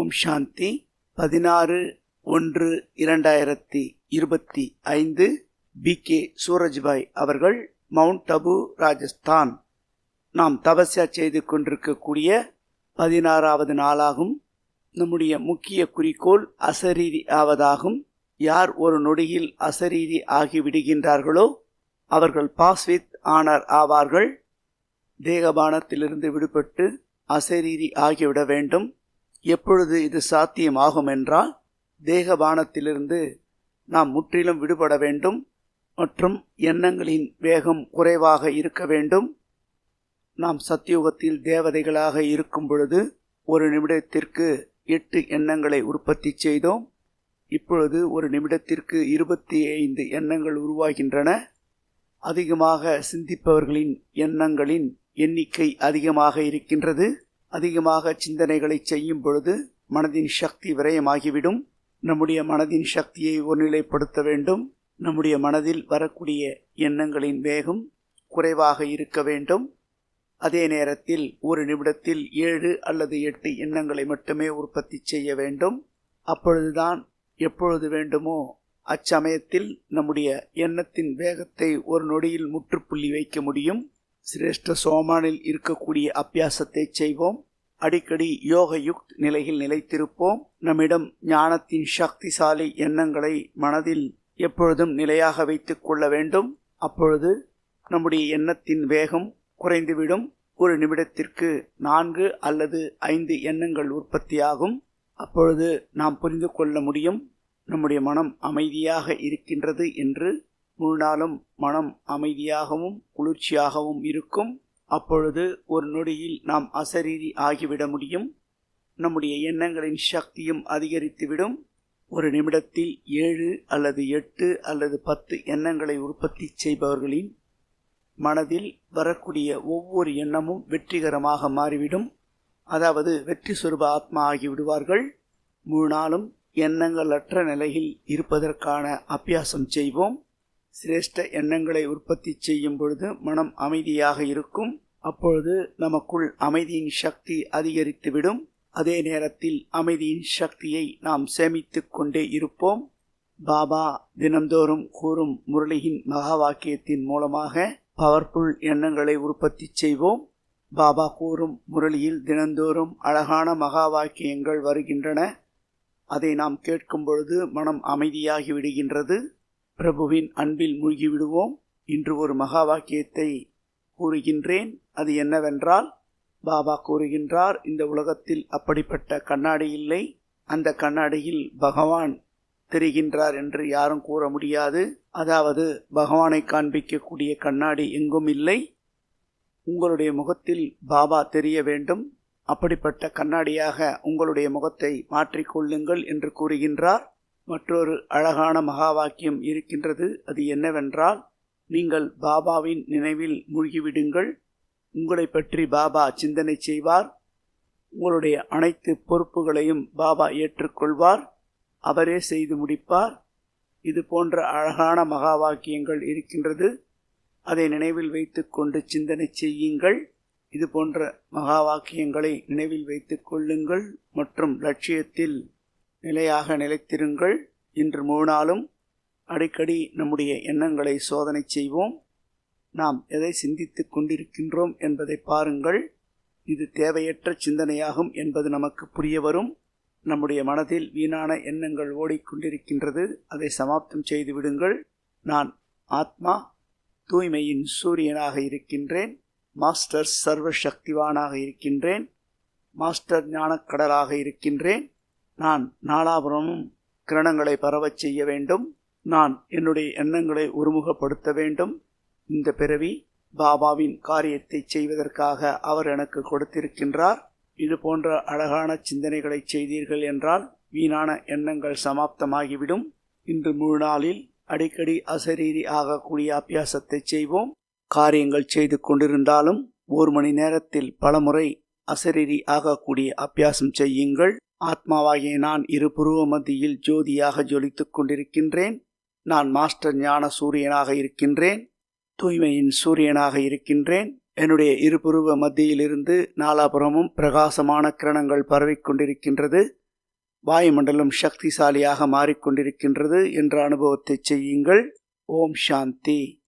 ஓம் சாந்தி. பதினாறு ஒன்று இரண்டாயிரத்தி இருபத்தி ஐந்து. பி. கே. சூரஜ்பாய் அவர்கள் மவுண்ட் அபு ராஜஸ்தான். நாம் தபஸ்யா செய்து கொண்டிருக்கக்கூடிய பதினாறாவது நாளாகும். நம்முடைய முக்கிய குறிக்கோள் அசரீரி ஆவதாகும். யார் ஒரு நொடியில் அசரீரி ஆகிவிடுகின்றார்களோ அவர்கள் பாஸ்வித் ஆனர் ஆவார்கள். தேகபானத்திலிருந்து விடுபட்டு அசரீரி ஆகிவிட வேண்டும். எப்பொழுது இது சாத்தியமாகும் என்றால் தேகபானத்திலிருந்து நாம் முற்றிலும் விடுபட வேண்டும் மற்றும் எண்ணங்களின் வேகம் குறைவாக இருக்க வேண்டும். நாம் சத்தியுகத்தில் தேவதைகளாக இருக்கும் பொழுது ஒரு நிமிடத்திற்கு எட்டு எண்ணங்களை உற்பத்தி செய்தோம். இப்பொழுது ஒரு நிமிடத்திற்கு இருபத்தி ஐந்து எண்ணங்கள் உருவாகின்றன. அதிகமாக சிந்திப்பவர்களின் எண்ணங்களின் எண்ணிக்கை அதிகமாக இருக்கின்றது. அதிகமாக சிந்தனைகளை செய்யும் பொழுது மனதின் சக்தி விரயமாகிவிடும். நம்முடைய மனதின் சக்தியை ஒருநிலைப்படுத்த வேண்டும். நம்முடைய மனதில் வரக்கூடிய எண்ணங்களின் வேகம் குறைவாக இருக்க வேண்டும். அதே நேரத்தில் ஒரு நிமிடத்தில் ஏழு அல்லது எட்டு எண்ணங்களை மட்டுமே உற்பத்தி செய்ய வேண்டும். அப்பொழுதுதான் எப்பொழுது வேண்டுமோ அச்சமயத்தில் நம்முடைய எண்ணத்தின் வேகத்தை ஒரு நொடியில் முற்றுப்புள்ளி வைக்க முடியும். சிரேஷ்ட சோமானில் இருக்கக்கூடிய அபியாசத்தை செய்வோம். அடிக்கடி யோக யுக்த் நிலையில் நிலைத்திருப்போம். நம்மிடம் ஞானத்தின் சக்திசாலி எண்ணங்களை மனதில் எப்பொழுதும் நிலையாக வைத்துக் கொள்ள வேண்டும். அப்பொழுது நம்முடைய எண்ணத்தின் வேகம் குறைந்துவிடும். ஒரு நிமிடத்திற்கு நான்கு அல்லது ஐந்து எண்ணங்கள் உற்பத்தியாகும். அப்பொழுது நாம் புரிந்து கொள்ள முடியும். நம்முடைய மனம் அமைதியாக இருக்கின்றது என்று முழு நாளும் மனம் அமைதியாகவும் குளிர்ச்சியாகவும் இருக்கும். அப்பொழுது ஒரு நொடியில் நாம் அசரீரி ஆகிவிட முடியும். நம்முடைய எண்ணங்களின் சக்தியும் அதிகரித்துவிடும். ஒரு நிமிடத்தில் ஏழு அல்லது எட்டு அல்லது பத்து எண்ணங்களை உற்பத்தி செய்பவர்களின் மனதில் வரக்கூடிய ஒவ்வொரு எண்ணமும் வெற்றிகரமாக மாறிவிடும். அதாவது வெற்றி சொருப ஆத்மா ஆகிவிடுவார்கள். முழு நாளும் எண்ணங்களற்ற நிலையில் இருப்பதற்கான அபியாசம் செய்வோம். சிரேஷ்ட எண்ணங்களை உற்பத்தி செய்யும் பொழுது மனம் அமைதியாக இருக்கும். அப்பொழுது நமக்குள் அமைதியின் சக்தி அதிகரித்துவிடும். அதே நேரத்தில் அமைதியின் சக்தியை நாம் சேமித்து கொண்டே இருப்போம். பாபா தினந்தோறும் கூறும் முரளியின் மகா வாக்கியத்தின் மூலமாக பவர்ஃபுல் எண்ணங்களை உற்பத்தி செய்வோம். பாபா கூறும் முரளியில் தினந்தோறும் அழகான மகா வாக்கியங்கள் வருகின்றன. அதை நாம் கேட்கும் பொழுது மனம் அமைதியாகி விடுகின்றது. பிரபுவின் அன்பில் மூழ்கிவிடுவோம். இன்று ஒரு மகா வாக்கியத்தை கூறுகின்றேன். அது என்னவென்றால் பாபா கூறுகின்றார் இந்த உலகத்தில் அப்படிப்பட்ட கண்ணாடி இல்லை. அந்த கண்ணாடியில் பகவான் தெரிகின்றார் என்று யாரும் கூற முடியாது. அதாவது பகவானை காண்பிக்கக்கூடிய கண்ணாடி எங்கும் இல்லை. உங்களுடைய முகத்தில் பாபா தெரிய வேண்டும். அப்படிப்பட்ட கண்ணாடியாக உங்களுடைய முகத்தை மாற்றிக்கொள்ளுங்கள் என்று கூறுகின்றார். மற்றொரு அழகான மகா வாக்கியம் இருக்கின்றது. அது என்னவென்றால் நீங்கள் பாபாவின் நினைவில் மூழ்கிவிடுங்கள். உங்களை பற்றி பாபா சிந்தனை செய்வார். உங்களுடைய அனைத்து பொறுப்புகளையும் பாபா ஏற்றுக்கொள்வார். அவரே செய்து முடிப்பார். இது போன்ற அழகான மகா வாக்கியங்கள் இருக்கின்றது. அதை நினைவில் வைத்துக்கொண்டு சிந்தனை செய்யுங்கள். இது போன்ற மகா வாக்கியங்களை நினைவில் வைத்து கொள்ளுங்கள். மற்றும் லட்சியத்தில் நிலையாக நிலைத்திருங்கள். இன்று மூணாலும் அடிக்கடி நம்முடைய எண்ணங்களை சோதனை செய்வோம். நாம் எதை சிந்தித்துக் கொண்டிருக்கின்றோம் என்பதை பாருங்கள். இது தேவையற்ற சிந்தனையாகும் என்பது நமக்கு புரிய வரும். நம்முடைய மனதில் வீணான எண்ணங்கள் ஓடிக்கொண்டிருக்கின்றது அதை சமாப்தம் செய்து விடுங்கள். நான் ஆத்மா தூய்மையின் சூரியனாக இருக்கின்றேன். மாஸ்டர் சர்வ சக்திவானாக இருக்கின்றேன். மாஸ்டர் ஞானக்கடலாக இருக்கின்றேன். நான் நாலாபுரமும் கிரணங்களை பரவச் செய்ய வேண்டும். நான் என்னுடைய எண்ணங்களை ஒருமுகப்படுத்த வேண்டும். இந்த பிறவி பாபாவின் காரியத்தை செய்வதற்காக அவர் எனக்கு கொடுத்திருக்கின்றார். இது போன்ற அழகான சிந்தனைகளை செய்தீர்கள் என்றால் வீணான எண்ணங்கள் சமாப்தமாகிவிடும். இன்று முழு நாளில் அடிக்கடி அசரீரி ஆகக்கூடிய அபியாசத்தை செய்வோம். காரியங்கள் செய்து கொண்டிருந்தாலும் ஒரு மணி நேரத்தில் பலமுறை அசரீரி ஆகக்கூடிய அபியாசம் செய்யுங்கள். ஆத்மாவாகிய நான் இரு புருவ மத்தியில் ஜோதியாக ஜொலித்து கொண்டிருக்கின்றேன். நான் மாஸ்டர் ஞான சூரியனாக இருக்கின்றேன். தூய்மையின் சூரியனாக இருக்கின்றேன். என்னுடைய இருபுருவ மத்தியிலிருந்து நாலாபுறமும் பிரகாசமான கிரணங்கள் பரவிக் கொண்டிருக்கின்றது. வாயுமண்டலம் சக்திசாலியாக மாறிக்கொண்டிருக்கின்றது என்ற அனுபவத்தை செய்யுங்கள். ஓம் சாந்தி.